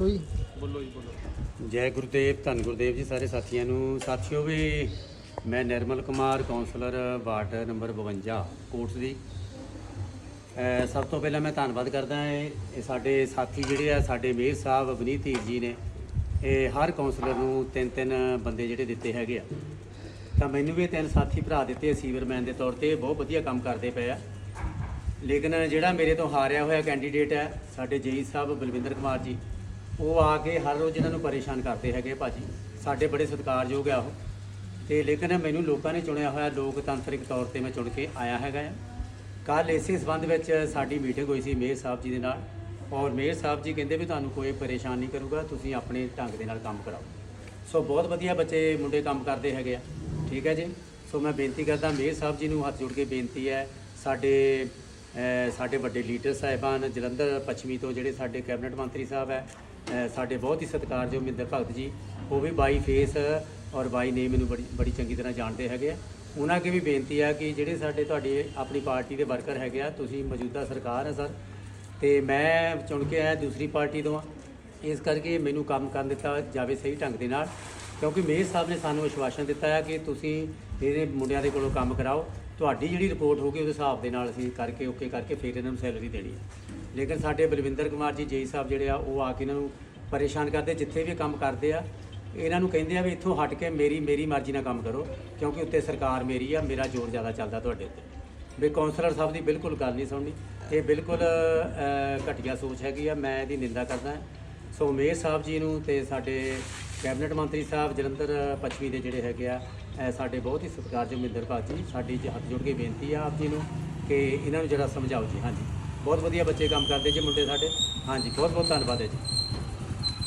ਕੋਈ? ਬੋਲੋ ਜੀ ਬੋਲੋ ਜੈ ਗੁਰਦੇਵ, ਧੰਨ ਗੁਰਦੇਵ ਜੀ ਸਾਰੇ ਸਾਥੀਆਂ ਨੂੰ। ਸਾਥੀਓ ਵੀ, ਮੈਂ Nirmal Kumar councillor ward number 52 ਕੋਟਸ ਦੀ। ਸਭ ਤੋਂ ਪਹਿਲਾਂ ਮੈਂ ਧੰਨਵਾਦ ਕਰਦਾ ਹਾਂ ਇਹ ਸਾਡੇ ਸਾਥੀ ਜਿਹੜੇ ਆ, ਸਾਡੇ ਮੇਅਰ ਸਾਹਿਬ ਅਵਨੀਤ ਧੀਰ ਜੀ ਨੇ। ਇਹ ਹਰ ਕਾਉਂਸਲਰ ਨੂੰ ਤਿੰਨ ਤਿੰਨ ਬੰਦੇ ਜਿਹੜੇ ਦਿੱਤੇ ਹੈਗੇ ਆ। ਤਾਂ ਮੈਨੂੰ ਵੀ ਇਹ ਤਿੰਨ ਸਾਥੀ ਭਰਾ ਦਿੱਤੇ ਸੀਵਰਮੈਨ ਦੇ ਤੌਰ ਤੇ। ਬਹੁਤ ਵਧੀਆ ਕੰਮ ਕਰਦੇ ਪਏ ਆ। ਲੇਕਿਨ ਜਿਹੜਾ ਮੇਰੇ ਤੋਂ ਹਾਰਿਆ ਹੋਇਆ ਕੈਂਡੀਡੇਟ ਹੈ ਸਾਡੇ ਜੇਈ ਸਾਹਿਬ ਬਲਵਿੰਦਰ ਕੁਮਾਰ ਜੀ। ਉਹ ਆ ਕੇ ਹਰ ਰੋਜ਼ ਇਹਨਾਂ ਨੂੰ ਪਰੇਸ਼ਾਨ ਕਰਦੇ ਹੈਗੇ ਭਾਜੀ। ਸਾਡੇ ਬੜੇ ਸਤਿਕਾਰਯੋਗ ਆ ਉਹ। ਤੇ ਲੇਕਿਨ ਮੈਨੂੰ ਲੋਕਾਂ ਨੇ ਚੁਣਿਆ ਹੋਇਆ ਲੋਕਤੰਤਰਿਕ ਤੌਰ ਤੇ ਮੈਂ ਚੁਣ ਕੇ ਆਇਆ ਹੈਗਾ ਆ। ਕੱਲ ਇਸੇ ਸੰਬੰਧ ਵਿੱਚ ਸਾਡੀ ਮੀਟਿੰਗ ਹੋਈ ਸੀ ਮੇਅਰ ਸਾਹਿਬ ਜੀ ਦੇ ਨਾਲ। ਔਰ ਮੇਅਰ ਸਾਹਿਬ ਜੀ ਕਹਿੰਦੇ ਵੀ ਤੁਹਾਨੂੰ ਕੋਈ ਪਰੇਸ਼ਾਨ ਨਹੀਂ ਕਰੂਗਾ, ਤੁਸੀਂ ਆਪਣੇ ਢੰਗ ਦੇ ਨਾਲ ਕੰਮ ਕਰਾਓ। ਸੋ ਬਹੁਤ ਵਧੀਆ ਬੱਚੇ ਮੁੰਡੇ ਕੰਮ ਕਰਦੇ ਹੈਗੇ ਆ। ਠੀਕ ਹੈ ਜੀ? ਸੋ ਮੈਂ ਬੇਨਤੀ ਕਰਦਾ ਮੇਅਰ ਸਾਹਿਬ ਜੀ ਨੂੰ ਹੱਥ ਜੋੜ ਕੇ ਬੇਨਤੀ ਹੈ, ਸਾਡੇ ਸਾਡੇ ਵੱਡੇ ਲੀਡਰ ਸਾਹਿਬਾਨ ਜਲੰਧਰ ਪੱਛਮੀ ਤੋਂ ਜਿਹੜੇ ਸਾਡੇ ਕੈਬਨਿਟ ਮੰਤਰੀ ਸਾਹਿਬ ਹੈ ਸਾਡੇ ਬਹੁਤ ਹੀ ਸਤਿਕਾਰਯੋਗ ਮਿੰਦਰ ਭਗਤ ਜੀ, ਉਹ ਵੀ ਬਾਈ ਫੇਸ ਔਰ ਬਾਈ ਨੇ ਮੈਨੂੰ ਬੜੀ ਬੜੀ ਚੰਗੀ ਤਰ੍ਹਾਂ ਜਾਣਦੇ ਹੈਗੇ ਆ। ਉਹਨਾਂ ਅੱਗੇ ਵੀ ਬੇਨਤੀ ਆ ਕਿ ਜਿਹੜੇ ਸਾਡੇ ਤੁਹਾਡੇ ਆਪਣੀ ਪਾਰਟੀ ਦੇ ਵਰਕਰ ਹੈਗੇ ਆ, ਤੁਸੀਂ ਮੌਜੂਦਾ ਸਰਕਾਰ ਹੈ ਸਰ, ਤੇ ਮੈਂ ਚੁਣ ਕੇ ਆਇਆ ਦੂਸਰੀ ਪਾਰਟੀ ਤੋਂ ਇਸ ਕਰਕੇ ਮੈਨੂੰ ਕੰਮ ਕਰਨ ਦਿੱਤਾ ਜਾਵੇ ਸਹੀ ਢੰਗ ਦੇ ਨਾਲ। ਕਿਉਂਕਿ ਮੇਅਰ ਸਾਹਿਬ ਨੇ ਸਾਨੂੰ ਵਿਸ਼ਵਾਸਨ ਦਿੱਤਾ ਹੈ ਕਿ ਤੁਸੀਂ ਇਹਦੇ ਮੁੰਡਿਆਂ ਦੇ ਕੋਲੋਂ ਕੰਮ ਕਰਾਓ। ਤੁਹਾਡੀ ਜਿਹੜੀ ਰਿਪੋਰਟ ਹੋਊਗੀ ਉਹਦੇ ਹਿਸਾਬ ਦੇ ਨਾਲ ਅਸੀਂ ਕਰਕੇ ਓਕੇ ਕਰਕੇ ਫਿਰ ਇਹਨਾਂ ਨੂੰ ਸੈਲਰੀ ਦੇਣੀ ਹੈ ਲੇਕਿਨ ਸਾਡੇ ਬਲਵਿੰਦਰ ਕੁਮਾਰ ਜੀ, ਜੇਈ ਸਾਹਿਬ ਜਿਹੜੇ ਆ, ਉਹ ਆ ਕੇ ਇਹਨਾਂ ਨੂੰ ਪਰੇਸ਼ਾਨ ਕਰਦੇ, ਜਿੱਥੇ ਵੀ ਕੰਮ ਕਰਦੇ ਆ, ਇਹਨਾਂ ਨੂੰ ਕਹਿੰਦੇ ਆ ਵੀ ਇੱਥੋਂ ਹਟ ਕੇ ਮੇਰੀ ਮੇਰੀ ਮਰਜ਼ੀ ਨਾਲ ਕੰਮ ਕਰੋ, ਕਿਉਂਕਿ ਉੱਤੇ ਸਰਕਾਰ ਮੇਰੀ ਆ, ਮੇਰਾ ਜ਼ੋਰ ਜ਼ਿਆਦਾ ਚੱਲਦਾ ਤੁਹਾਡੇ ਉੱਤੇ। ਵੀ ਕਾਉਂਸਲਰ ਸਾਹਿਬ ਦੀ ਬਿਲਕੁਲ ਗੱਲ ਨਹੀਂ ਸੁਣਨੀ। ਇਹ ਬਿਲਕੁਲ ਘਟੀਆ ਸੋਚ ਹੈਗੀ ਆ, ਮੈਂ ਇਹਦੀ ਨਿੰਦਾ ਕਰਦਾ। ਸੋ ਮੇਅਰ ਸਾਹਿਬ ਜੀ ਨੂੰ ਤੇ ਸਾਡੇ ਕੈਬਨਿਟ ਮੰਤਰੀ ਸਾਹਿਬ ਜਲੰਧਰ ਪੱਛਮੀ ਦੇ ਜਿਹੜੇ ਹੈਗੇ ਆ ਅ, ਸਾਡੇ ਬਹੁਤ ਹੀ ਸਤਿਕਾਰਯੋਗ ਮਿੰਦਰ ਭਾਅ ਜੀ ਸਾਡੀ ਜ- ਹੱਥ ਜੋੜ ਕੇ ਬੇਨਤੀ ਆ ਆਪ ਜੀ ਨੂੰ ਕਿ ਇਹਨਾਂ ਨੂੰ ਜਰਾ ਸਮਝਾਓ ਜੀ। ਹਾਂਜੀ। ਬਹੁਤ ਵਧੀਆ ਬੱਚੇ ਕੰਮ ਕਰਦੇ ਜੀ ਮੁੰਡੇ ਸਾਡੇ। ਹਾਂਜੀ ਬਹੁਤ ਬਹੁਤ ਧੰਨਵਾਦ ਹੈ ਜੀ।